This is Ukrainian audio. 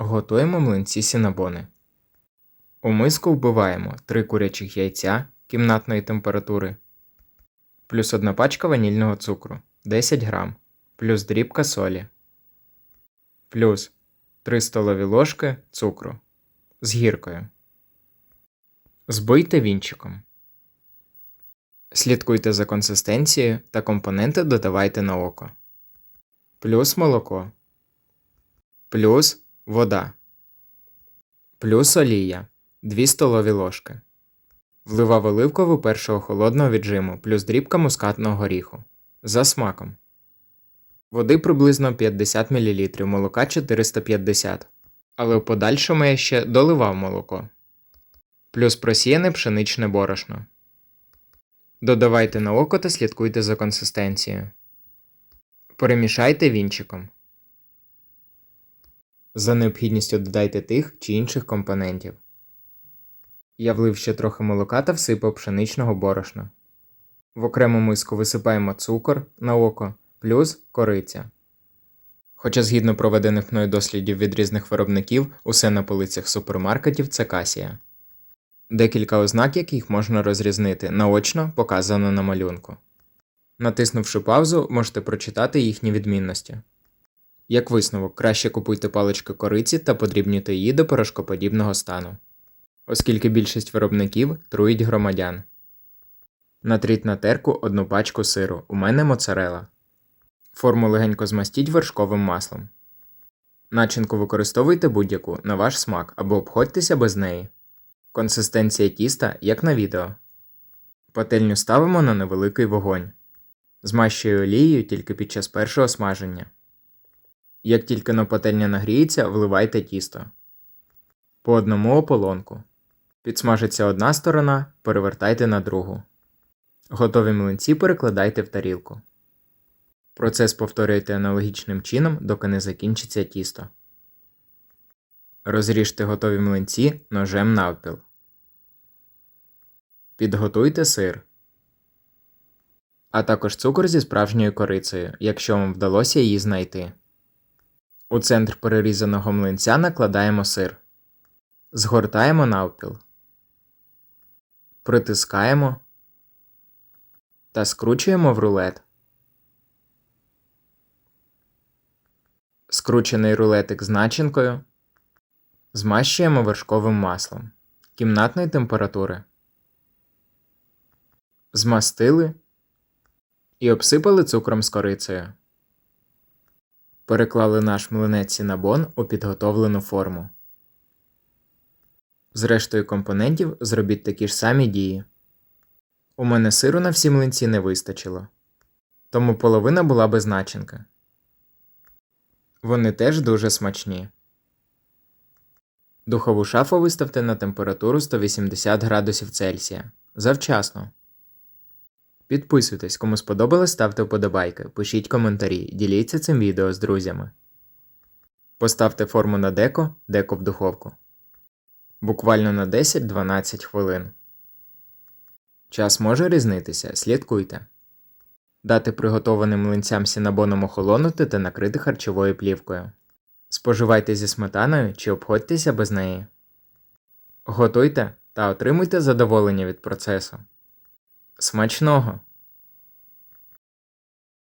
Готуємо млинці сінабони. У миску вбиваємо 3 курячих яйця кімнатної температури, плюс 1 пачка ванільного цукру 10 грам, плюс дрібка солі, плюс 3 столові ложки цукру з гіркою. Збийте вінчиком. Слідкуйте за консистенцією та компоненти додавайте на око. Плюс молоко. Плюс вода. Плюс олія 2 столові ложки. Вливав оливкову першого холодного віджиму, плюс дрібка мускатного горіху. За смаком. Води приблизно 50 мл, молока 450 Але в подальшому я ще доливав молоко. Плюс просіяне пшеничне борошно. Додавайте на око та слідкуйте за консистенцією. Перемішайте вінчиком. За необхідністю додайте тих чи інших компонентів. Я влив ще трохи молока та всипав пшеничного борошна. В окрему миску висипаємо цукор на око плюс кориця. Хоча згідно проведених мною дослідів від різних виробників, усе на полицях супермаркетів це касія. Декілька ознак, яких можна розрізнити, наочно показано на малюнку. Натиснувши паузу, можете прочитати їхні відмінності. Як висновок, краще купуйте палички кориці та подрібнюйте її до порошкоподібного стану, оскільки більшість виробників труїть громадян. Натріть на терку одну пачку сиру, у мене моцарела. Форму легенько змастіть вершковим маслом. Начинку використовуйте будь-яку на ваш смак або обходьтеся без неї. Консистенція тіста, як на відео. Пательню ставимо на невеликий вогонь. Змащую олією тільки під час першого смаження. Як тільки на пательня нагріється, вливайте тісто. По одному ополонку. Підсмажиться одна сторона, перевертайте на другу. Готові млинці перекладайте в тарілку. Процес повторюйте аналогічним чином, доки не закінчиться тісто. Розріжте готові млинці ножем навпіл. Підготуйте сир, а також цукор зі справжньою корицею, якщо вам вдалося її знайти. У центр перерізаного млинця накладаємо сир. Згортаємо навпіл. Притискаємо та скручуємо в рулет. Скручений рулетик з начинкою змащуємо вершковим маслом кімнатної температури. Змастили і обсипали цукром з корицею. Переклали наш млинець сінабон у підготовлену форму. З рештою компонентів зробіть такі ж самі дії. У мене сиру на всі млинці не вистачило, тому половина була без начинки. Вони теж дуже смачні. Духову шафу виставте на температуру 180 градусів Цельсія. Завчасно. Підписуйтесь, кому сподобалось, ставте вподобайки, пишіть коментарі, діліться цим відео з друзями. Поставте форму на деко, деко в духовку. Буквально на 10-12 хвилин. Час може різнитися, слідкуйте. Дати приготованим млинцям сінабоном охолонути та накрити харчовою плівкою. Споживайте зі сметаною чи обходьтеся без неї. Готуйте та отримуйте задоволення від процесу. Смачного!